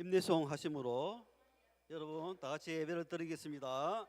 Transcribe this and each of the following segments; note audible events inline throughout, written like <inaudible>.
임내송 하심으로 여러분 다 같이 예배를 드리겠습니다.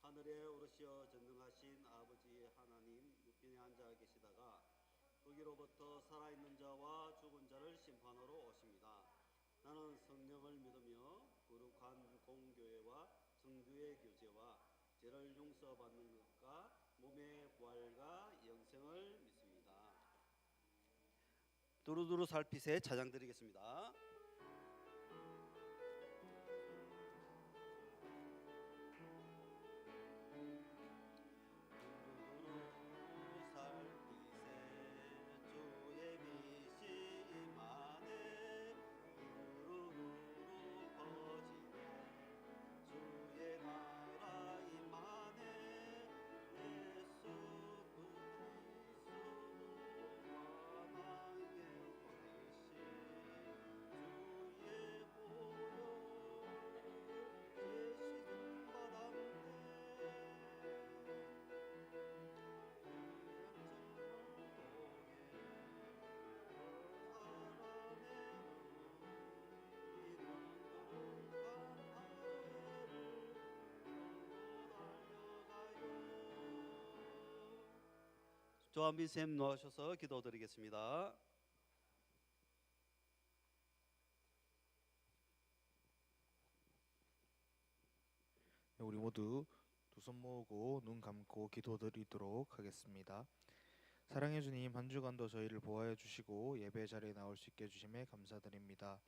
하늘에 오르시어 전능하신 아버지 하나님 우편에 앉아 계시다가 거기로부터 살아있는 자와 죽은 자를 심판하러 오십니다. 나는 성령을 믿으며 거룩한 공교회와 성주의 교제와 죄를 용서받는 것과 몸의 부활과 영생을 믿습니다. 두루두루 살피세 차장 드리겠습니다. 조한빈 쌤 나오셔서 기도드리겠습니다. 네, 우리 모두 두 손 모으고 눈 감고 기도드리도록 하겠습니다. 사랑해 주님 한 주간도 저희를 보호해 주시고 예배 자리에 나올 수 있게 해주심에 감사드립니다.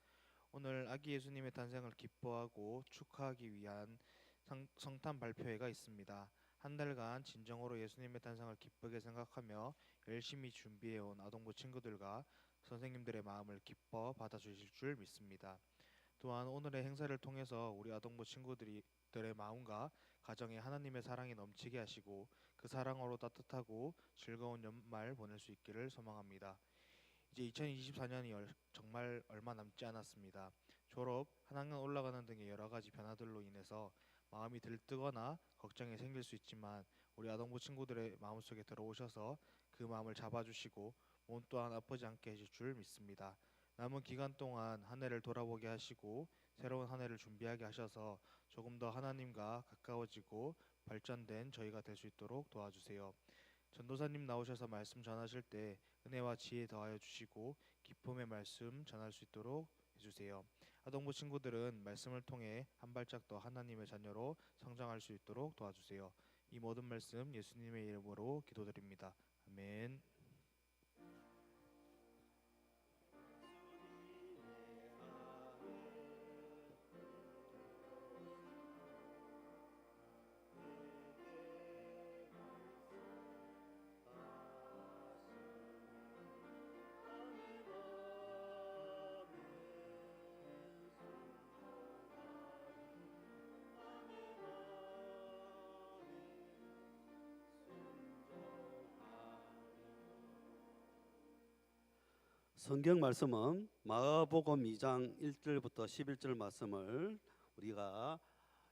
오늘 아기 예수님의 탄생을 기뻐하고 축하하기 위한 성, 성탄 발표회가 있습니다. 한 달간 진정으로 예수님의 탄생을 기쁘게 생각하며 열심히 준비해온 아동부 친구들과 선생님들의 마음을 기뻐 받아주실 줄 믿습니다. 또한 오늘의 행사를 통해서 우리 아동부 친구들이 들의 마음과 가정에 하나님의 사랑이 넘치게 하시고 그 사랑으로 따뜻하고 즐거운 연말 보낼 수 있기를 소망합니다. 이제 2024년이 정말 얼마 남지 않았습니다. 졸업, 한 학년 올라가는 등의 여러 가지 변화들로 인해서 마음이 들뜨거나 걱정이 생길 수 있지만 우리 아동부 친구들의 마음속에 들어오셔서 그 마음을 잡아주시고 몸 또한 아프지 않게 해줄 줄 믿습니다. 남은 기간 동안 한 해를 돌아보게 하시고 새로운 한 해를 준비하게 하셔서 조금 더 하나님과 가까워지고 발전된 저희가 될 수 있도록 도와주세요. 전도사님 나오셔서 말씀 전하실 때 은혜와 지혜 더하여 주시고 기쁨의 말씀 전할 수 있도록 해주세요. 아동부 친구들은 말씀을 통해 한 발짝 더 하나님의 자녀로 성장할 수 있도록 도와주세요. 이 모든 말씀 예수님의 이름으로 기도드립니다. 아멘. 성경 말씀은 마가복음 2장 1절부터 11절 말씀을 우리가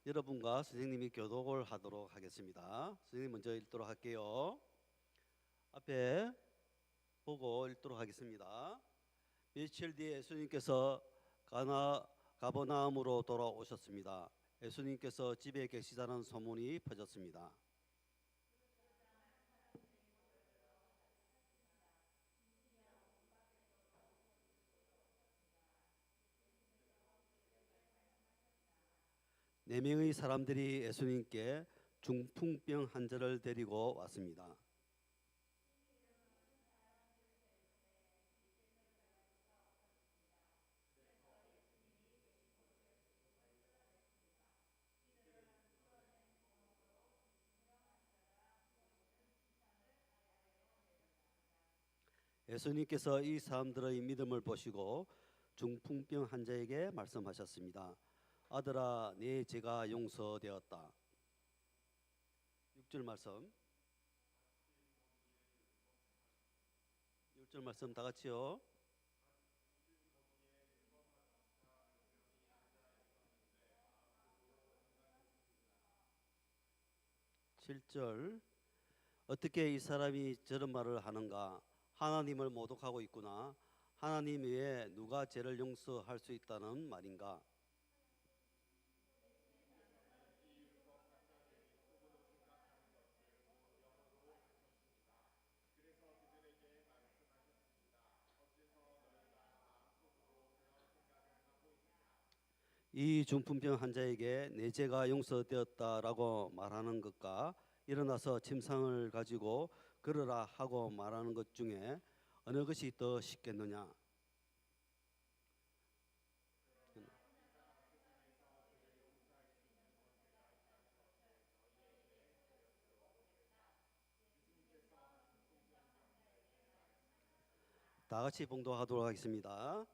여러분과 선생님이 교독을 하도록 하겠습니다. 선생님 먼저 읽도록 할게요. 앞에 보고 읽도록 하겠습니다. 며칠 뒤에 예수님께서 가나 가버나움으로 돌아오셨습니다. 예수님께서 집에 계시다는 소문이 퍼졌습니다. 네 명의 사람들이 예수님께 중풍병 환자를 데리고 왔습니다. 예수님께서 이 사람들의 믿음을 보시고 중풍병 환자에게 말씀하셨습니다. 아들아, 네 죄가 용서되었다. 6절 말씀. 6절 말씀 다 같이요. 칠절 어떻게 이 사람이 저런 말을 하는가? 하나님을 모독하고 있구나. 하나님 외에 누가 죄를 용서할 수 있다는 말인가? 이 중풍병 환자에게 내 죄가 용서되었다라고 말하는 것과 일어나서 침상을 가지고 걸으라 하고 말하는 것 중에 어느 것이 더 쉽겠느냐? 다 같이 봉독하도록 하겠습니다.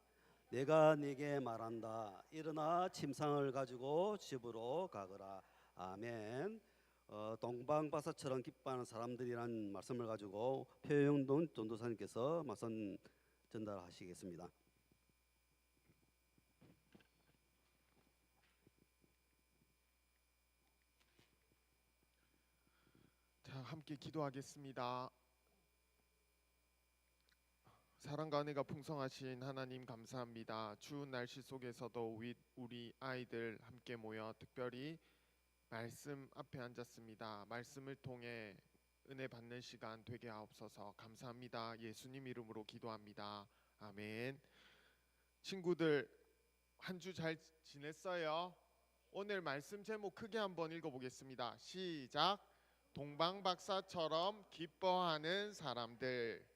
내가 네게 말한다. 일어나 침상을 가지고 집으로 가거라. 아멘. 어, 동방바사처럼 기뻐하는 사람들이란 말씀을 가지고 표영돈 전도사님께서 말씀 전달하시겠습니다. 자, 함께 기도하겠습니다. 사랑과 은혜가 풍성하신 하나님 감사합니다. 추운 날씨 속에서도 우리, 아이들 함께 모여 특별히 말씀 앞에 앉았습니다. 말씀을 통해 은혜 받는 시간 되게 하옵소서. 감사합니다. 예수님 이름으로 기도합니다. 아멘. 친구들 한 주 잘 지냈어요? 오늘 말씀 제목 크게 한번 읽어보겠습니다. 시작. 동방 박사처럼 기뻐하는 사람들.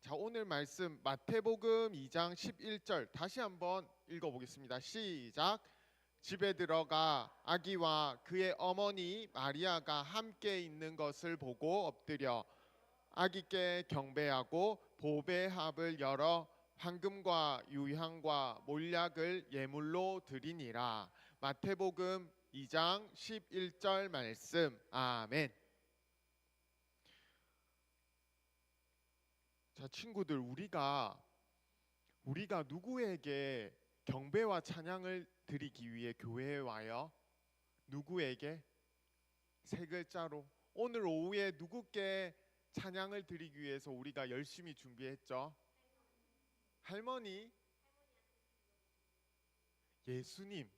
자, 오늘 말씀 마태복음 2장 11절 다시 한번 읽어 보겠습니다. 시작. 집에 들어가 아기와 그의 어머니 마리아가 함께 있는 것을 보고 엎드려 아기께 경배하고 보배합을 열어 황금과 유향과 몰약을 예물로 드리니라. 마태복음 2장 11절 말씀. 아멘. 자, 친구들 우리가 우리가 누구에게 경배와 찬양을 드리기 위해 교회에 와요? 누구에게? 세 글자로 오늘 오후에 누구께 찬양을 드리기 위해서 우리가 열심히 준비했죠? 할머니 예수님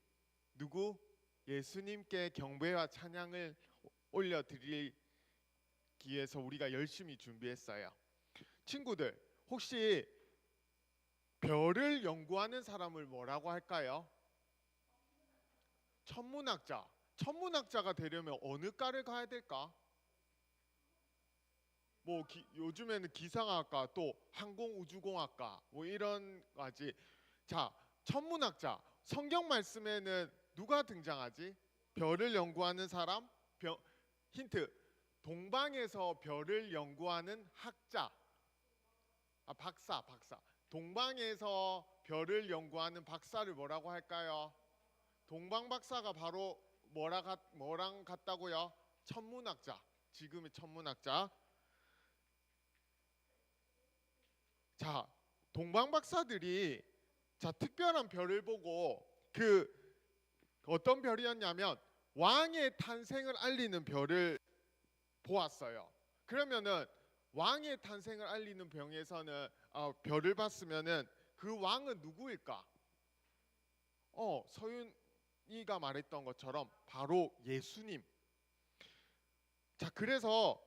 누구? 예수님께 경배와 찬양을 올려 드리기 위해서 우리가 열심히 준비했어요. 친구들 혹시 별을 연구하는 사람을 뭐라고 할까요? 천문학자. 천문학자가 되려면 어느 과를 가야 될까? 뭐 기- 요즘에는 기상학과 또 항공우주공학과 뭐 이런 까지 자 천문학자 성경 말씀에는 누가 등장하지? 별을 연구하는 사람? 벼- 힌트 동방에서 별을 연구하는 학자 아 박사 박사 동방에서 별을 연구하는 박사를 뭐라고 할까요? 동방 박사가 바로 뭐라 같, 뭐랑 같다고요? 천문학자 지금의 천문학자 자 동방 박사들이 자 특별한 별을 보고 그 어떤 별이었냐면 왕의 탄생을 알리는 별을 보았어요. 그러면은 왕의 탄생을 알리는 병에서는 어, 별을 봤으면은 그 왕은 누구일까? 어 서윤이가 말했던 것처럼 바로 예수님. 자 그래서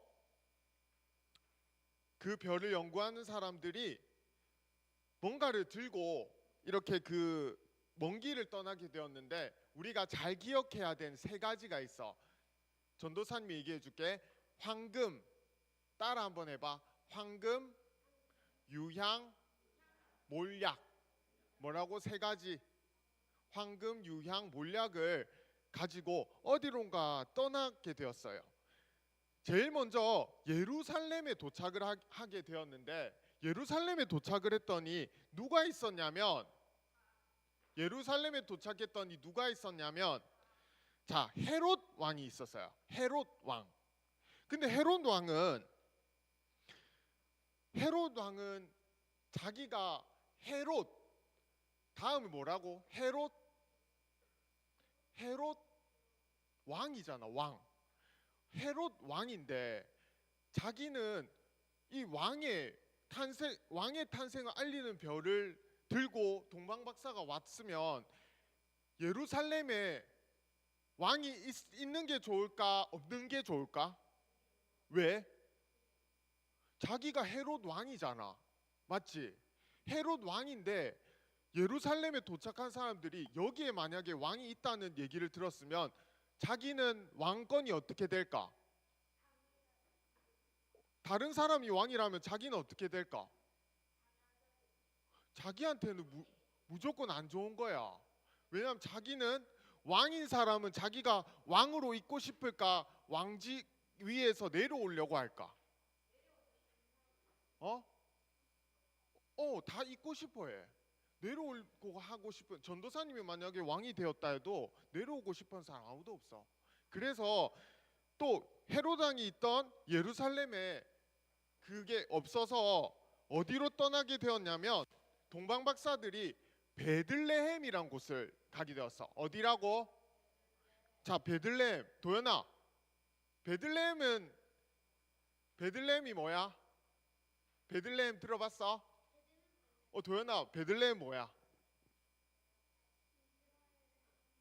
그 별을 연구하는 사람들이 뭔가를 들고 이렇게 그 먼 길을 떠나게 되었는데 우리가 잘 기억해야 된 세 가지가 있어. 전도사님이 얘기해 줄게. 황금 따라 한번 해봐. 황금, 유향, 몰약. 뭐라고 세 가지. 황금, 유향, 몰약을 가지고 어디론가 떠나게 되었어요. 제일 먼저 예루살렘에 도착을 하- 하게 되었는데 예루살렘에 도착을 했더니 누가 있었냐면 예루살렘에 도착했더니 누가 있었냐면 자 헤롯 왕이 있었어요. 헤롯 왕. 근데 헤롯 왕은 헤롯 왕은 자기가 헤롯 다음이 뭐라고? 헤롯 헤롯 왕이잖아 왕. 헤롯 왕인데 자기는 이 왕의 탄생 왕의 탄생을 알리는 별을 들고 동방 박사가 왔으면 예루살렘에 왕이 있, 있는 게 좋을까 없는 게 좋을까? 왜? 자기가 헤롯 왕이잖아. 맞지? 헤롯 왕인데 예루살렘에 도착한 사람들이 여기에 만약에 왕이 있다는 얘기를 들었으면 자기는 왕권이 어떻게 될까? 다른 사람이 왕이라면 자기는 어떻게 될까? 자기한테는 무, 무조건 안 좋은 거야. 왜냐하면 자기는 왕인 사람은 자기가 왕으로 있고 싶을까? 왕직 위에서 내려오려고 할까? 어? 어, 다 있고 싶어해. 내려오고 하고 싶은 전도사님이 만약에 왕이 되었다 해도 내려오고 싶은 사람 아무도 없어. 그래서 또 헤로당이 있던 예루살렘에 그게 없어서 어디로 떠나게 되었냐면 동방 박사들이 베들레헴이란 곳을 가게 되었어. 어디라고? 자, 베들레헴. 도연아. 베들레헴은 베들레헴이 뭐야? 베들레헴 들어봤어? 어, 도연아. 베들레헴 뭐야?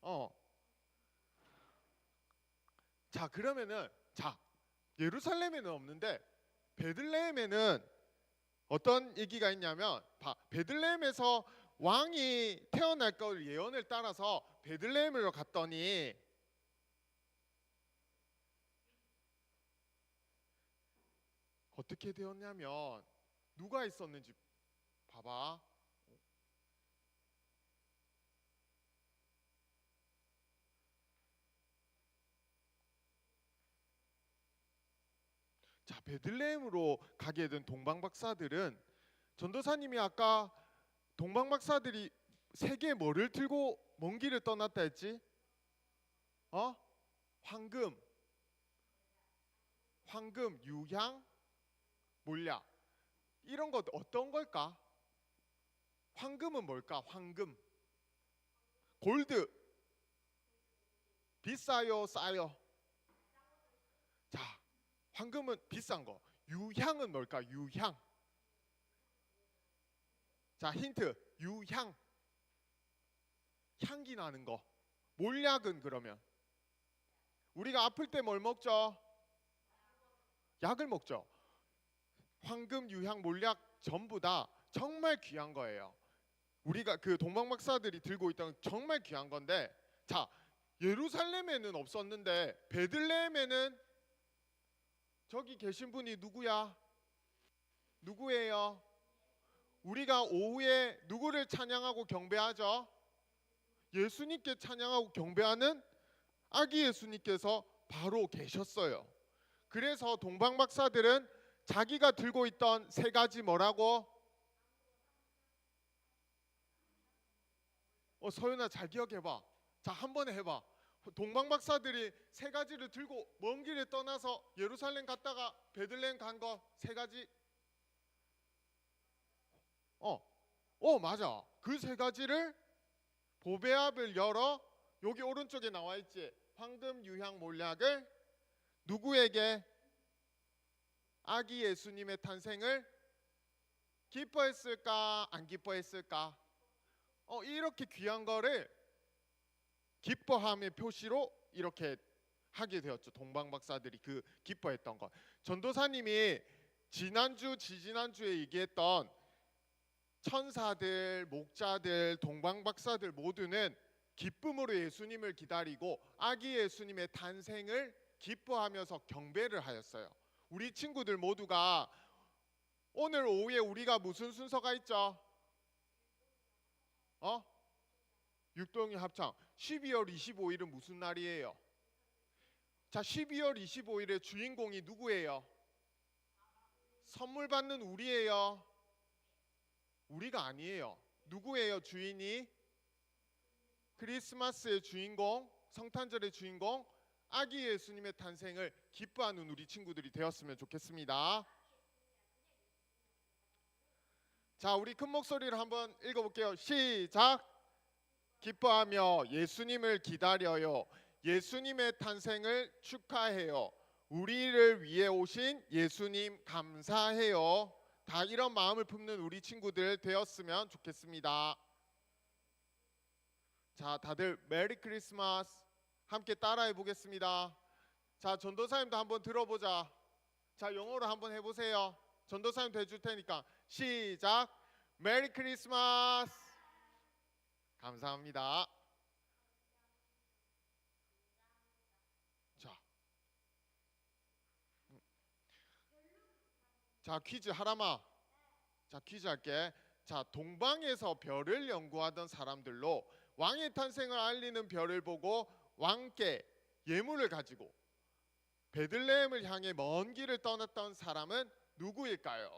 어. 자, 그러면은 자, 예루살렘에는 없는데 베들레헴에는 어떤 얘기가 있냐면 봐, 베들레헴에서 왕이 태어날 걸 예언을 따라서 베들레헴으로 갔더니 어떻게 되었냐면 누가 있었는지 봐봐. 자 베들레헴으로 가게 된 동방 박사들은 전도사님이 아까 동방 박사들이 세계 뭐를 들고 먼 길을 떠났다 했지? 어? 황금, 황금, 유향, 몰약 이런 것 어떤 걸까? 황금은 뭘까? 황금, 골드 비싸요, 싸요? 자, 황금은 비싼 거. 유향은 뭘까? 유향. 자, 힌트. 유향. 향기 나는 거. 몰약은 그러면 우리가 아플 때 뭘 먹죠? 약을 먹죠. 황금, 유향, 몰약 전부 다 정말 귀한 거예요. 우리가 그 동방 박사들이 들고 있던 정말 귀한 건데 자, 예루살렘에는 없었는데 베들레헴에는 저기 계신 분이 누구야? 누구예요? 우리가 오후에 누구를 찬양하고 경배하죠? 예수님께 찬양하고 경배하는 아기 예수님께서 바로 계셨어요. 그래서 동방 박사들은 자기가 들고 있던 세 가지 뭐라고? 어 서윤아 잘 기억해봐. 자 한 번에 해봐. 동방 박사들이 세 가지를 들고 먼 길에 떠나서 예루살렘 갔다가 베들레헴 간 거 세 가지. 어, 어 맞아. 그 세 가지를 보배압을 열어 여기 오른쪽에 나와 있지. 황금 유향 몰약을 누구에게 아기 예수님의 탄생을 기뻐했을까 안 기뻐했을까? 어 이렇게 귀한 거를 기뻐함의 표시로 이렇게 하게 되었죠. 동방 박사들이 그 기뻐했던 것. 전도사님이 지난주 지지난주에 얘기했던 천사들, 목자들, 동방 박사들 모두는 기쁨으로 예수님을 기다리고 아기 예수님의 탄생을 기뻐하면서 경배를 하였어요. 우리 친구들 모두가 오늘 오후에 우리가 무슨 순서가 있죠? 어? 육동이 합창. 12월 25일은 무슨 날이에요? 자, 12월 25일의 주인공이 누구예요? 선물 받는 우리예요. 우리가 아니에요. 누구예요? 주인이 크리스마스의 주인공, 성탄절의 주인공, 아기 예수님의 탄생을 기뻐하는 우리 친구들이 되었으면 좋겠습니다. 자, 우리 큰 목소리로 한번 읽어볼게요. 시작. 기뻐하며 예수님을 기다려요. 예수님의 탄생을 축하해요. 우리를 위해 오신 예수님 감사해요. 다 이런 마음을 품는 우리 친구들 되었으면 좋겠습니다. 자, 다들 메리 크리스마스 함께 따라해 보겠습니다. 자, 전도사님도 한번 들어보자. 자, 영어로 한번 해보세요. 전도사님도 해줄 테니까 시작. 메리 크리스마스. 감사합니다. 자, 음. 자 퀴즈 하라마. 자 퀴즈 할게. 자 동방에서 별을 연구하던 사람들로 왕의 탄생을 알리는 별을 보고 왕께 예물을 가지고 베들레헴을 향해 먼 길을 떠났던 사람은 누구일까요?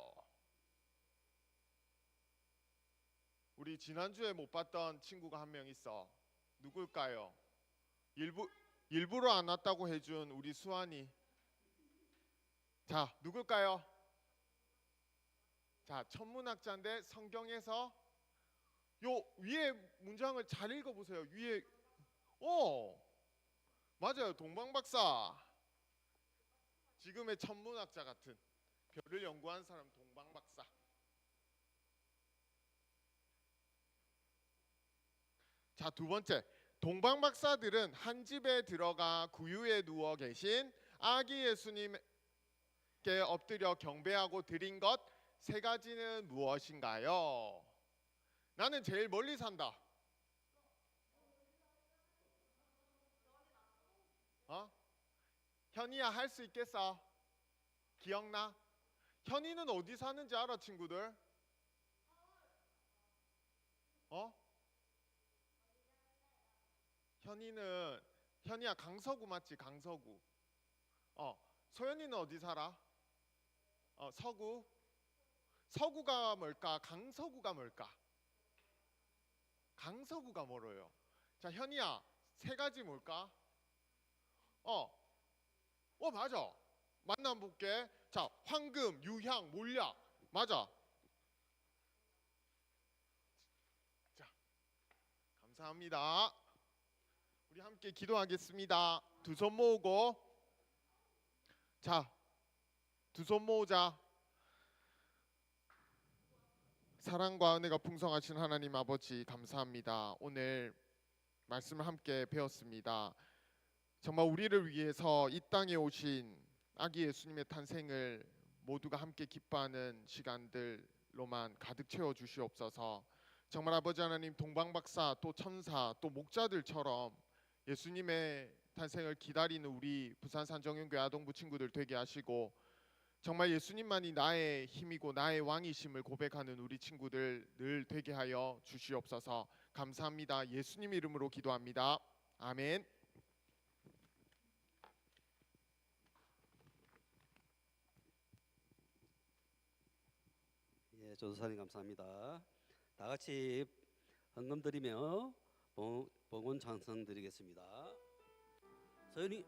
우리 지난주에 못 봤던 친구가 한 명 있어. 누굴까요? 일부 일부러 안 왔다고 해준 우리 수환이. 자, 누굴까요? 자, 천문학자인데 성경에서 요 위에 문장을 잘 읽어 보세요. 위에 어 맞아요, 동방 박사. 지금의 천문학자 같은 별을 연구한 사람 동방 박사. 자, 두 번째. 동방 박사들은 한 집에 들어가 구유에 누워 계신 아기 예수님께 엎드려 경배하고 드린 것 세 가지는 무엇인가요? 나는 제일 멀리 산다. 어? 현이야 할 수 있겠어? 기억나? 현이는 어디 사는지 알아 친구들? 어? 현이는 현이야 강서구 맞지? 강서구. 어 소연이는 어디 살아? 어 서구. 서구가 뭘까? 강서구가 뭘까? 강서구가 멀어요. 자 현이야 세 가지 뭘까? 어, 어 맞아. 만남 볼게. 자 황금, 유향, 몰약 맞아. 자 감사합니다. 우리 함께 기도하겠습니다. 두 손 모으고 자, 두 손 모으자. 사랑과 은혜가 풍성하신 하나님 아버지 감사합니다. 오늘 말씀을 함께 배웠습니다. 정말 우리를 위해서 이 땅에 오신 아기 예수님의 탄생을 모두가 함께 기뻐하는 시간들로만 가득 채워 주시옵소서. 정말 아버지 하나님 동방박사 또 천사 또 목자들처럼 예수님의 탄생을 기다리는 우리 부산 산정연교회 아동부 친구들 되게 하시고 정말 예수님만이 나의 힘이고 나의 왕이심을 고백하는 우리 친구들 늘 되게 하여 주시옵소서 감사합니다. 예수님 이름으로 기도합니다. 아멘. 예, 조사님 감사합니다. 다 같이 헌금 드리며 봉- 봉헌 찬성 드리겠습니다. 서연이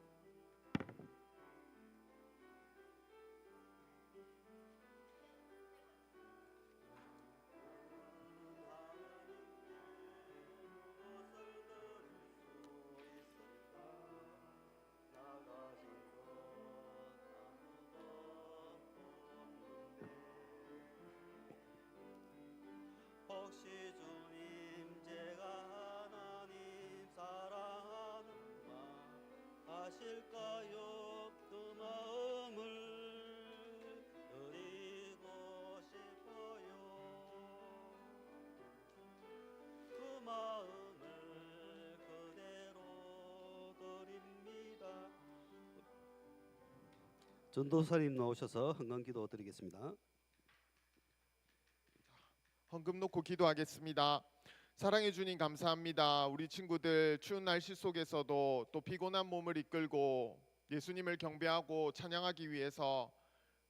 전도사님 나오셔서 헌금 기도 드리겠습니다. 헌금 놓고 기도하겠습니다. 사랑해 주님 감사합니다. 우리 친구들 추운 날씨 속에서도 또 피곤한 몸을 이끌고 예수님을 경배하고 찬양하기 위해서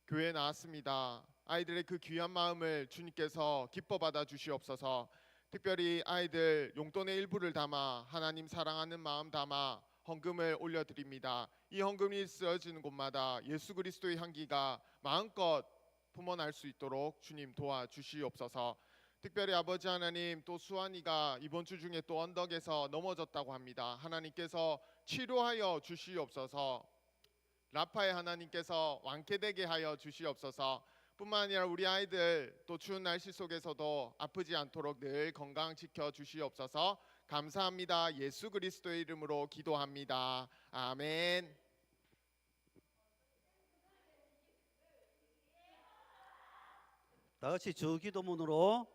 교회에 나왔습니다. 아이들의 그 귀한 마음을 주님께서 기뻐 받아 주시옵소서. 특별히 아이들 용돈의 일부를 담아 하나님 사랑하는 마음 담아 헌금을 올려드립니다. 이 헌금이 쓰여지는 곳마다 예수 그리스도의 향기가 마음껏 품어날 수 있도록 주님 도와주시옵소서. 특별히 아버지 하나님 또 수환이가 이번 주 중에 또 언덕에서 넘어졌다고 합니다. 하나님께서 치료하여 주시옵소서. 라파의 하나님께서 완쾌 되게 하여 주시옵소서. 뿐만 아니라 우리 아이들 또 추운 날씨 속에서도 아프지 않도록 늘 건강 지켜 주시옵소서. 감사합니다. 예수 그리스도의 이름으로 기도합니다. 아멘. 다 같이 주 기도문으로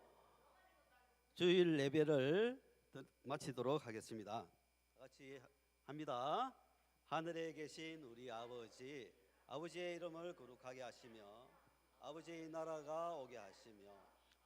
주일 예배를 드- 마치도록 하겠습니다. 다 같이 하- 합니다. 하늘에 계신 우리 아버지, 아버지의 이름을 거룩하게 하시며 아버지의 나라가 오게 하시며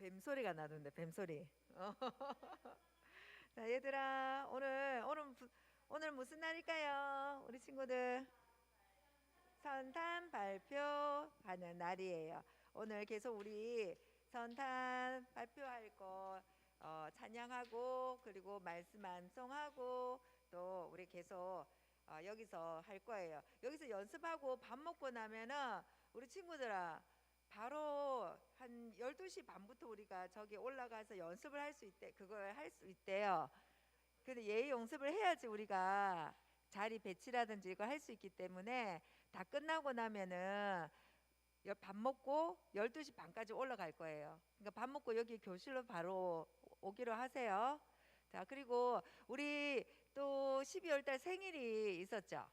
뱀소리가 나던데 뱀소리. 어. <laughs> 자 얘들아 오늘 오늘 무- 오늘 무슨 날일까요? 우리 친구들 선탄 발표하는 날이에요. 오늘 계속 우리 선탄 발표할 거 어, 찬양하고 그리고 말씀 암송하고 또 우리 계속 어, 여기서 할 거예요. 여기서 연습하고 밥 먹고 나면은 우리 친구들아 바로 한 12시 반부터 우리가 저기 올라가서 연습을 할 수 있대. 그걸 할 수 있대요. 근데 예의 연습을 해야지 우리가 자리 배치라든지 이거 할수 있기 때문에 다 끝나고 나면은 여- 밥 먹고 12시 반까지 올라갈 거예요. 그러니까 밥 먹고 여기 교실로 바로 오기로 하세요. 자, 그리고 우리 또 12월 달 생일이 있었죠.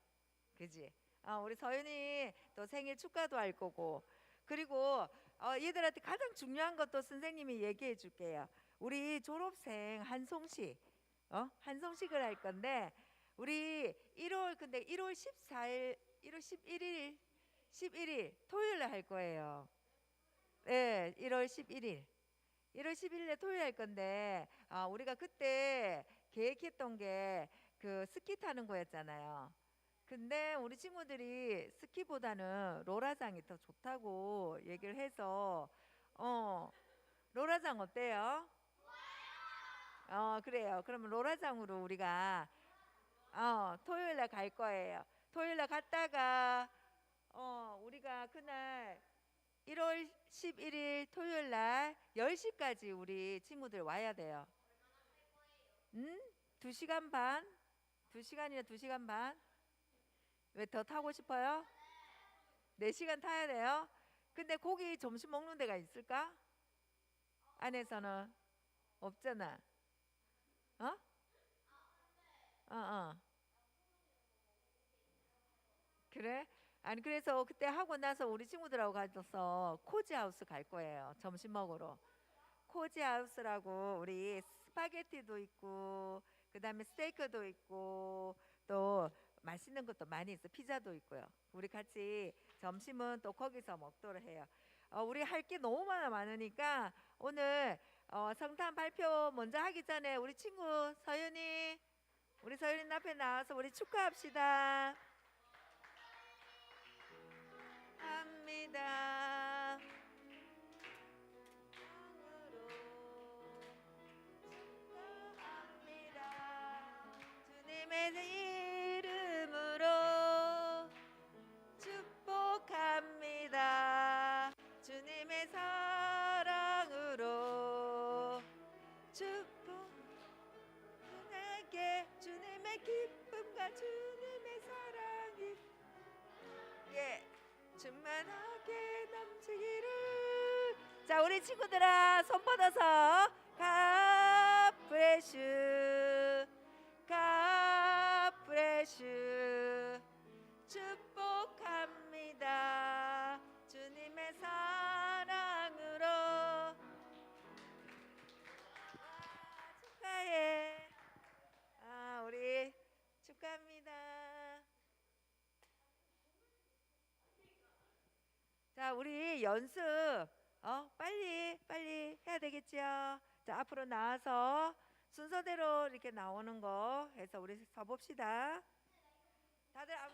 그지? 아, 우리 서윤이 또 생일 축하도 할 거고. 그리고 어, 얘들한테 가장 중요한 것도 선생님이 얘기해 줄게요. 우리 졸업생 한송식, 어? 한송식을 할 건데 우리 1월 근데 1월 14일, 1월 11일, 11일 토요일에 할 거예요. 네, 1월 11일. 1월 11일에 토요일 할 건데 아, 우리가 그때 계획했던 게 그 스키 타는 거였잖아요. 근데 우리 친구들이 스키보다는 로라장이 더 좋다고 얘기를 해서 어 로라장 어때요? 어 그래요. 그러면 로라장으로 우리가 어 토요일에 갈 거예요. 토요일에 갔다가 어 우리가 그날 1월 11일 토요일 날 10시까지 우리 친구들 와야 돼요. 음? 2시간 반? 2시간이나 2시간 반? 왜 더 타고 싶어요? 4시간 타야 돼요? 근데 거기 점심 먹는 데가 있을까? 안에서는 없잖아. 어? 어, 어. 그래? 아니 그래서 그때 하고 나서 우리 친구들하고 가서 코지하우스 갈 거예요. 점심 먹으러. 코지하우스라고 우리 스파게티도 있고 그다음에 스테이크도 있고 또 맛있는 것도 많이 있어. 피자도 있고요. 우리 같이 점심은 또 거기서 먹도록 해요. 어, 우리 할 게 너무 많아 많으니까 오늘 어, 성탄 발표 먼저 하기 전에 우리 친구 서윤이 우리 서윤이 앞에 나와서 우리 축하합시다. 합니다. 주님의 기쁨과 주님의 사랑이 예 충만하게 넘치기를. 자 우리 친구들아 손 뻗어서 가브레슈 가브레슈 축복합니다. 주님의 사랑으로. 아, 축하해. 아 우리 축하합니다. 자 우리 연습 어 빨리 빨리 해야 되겠죠 자 앞으로 나와서 순서대로 이렇게 나오는 거 해서 우리 서 봅시다. 다들 앞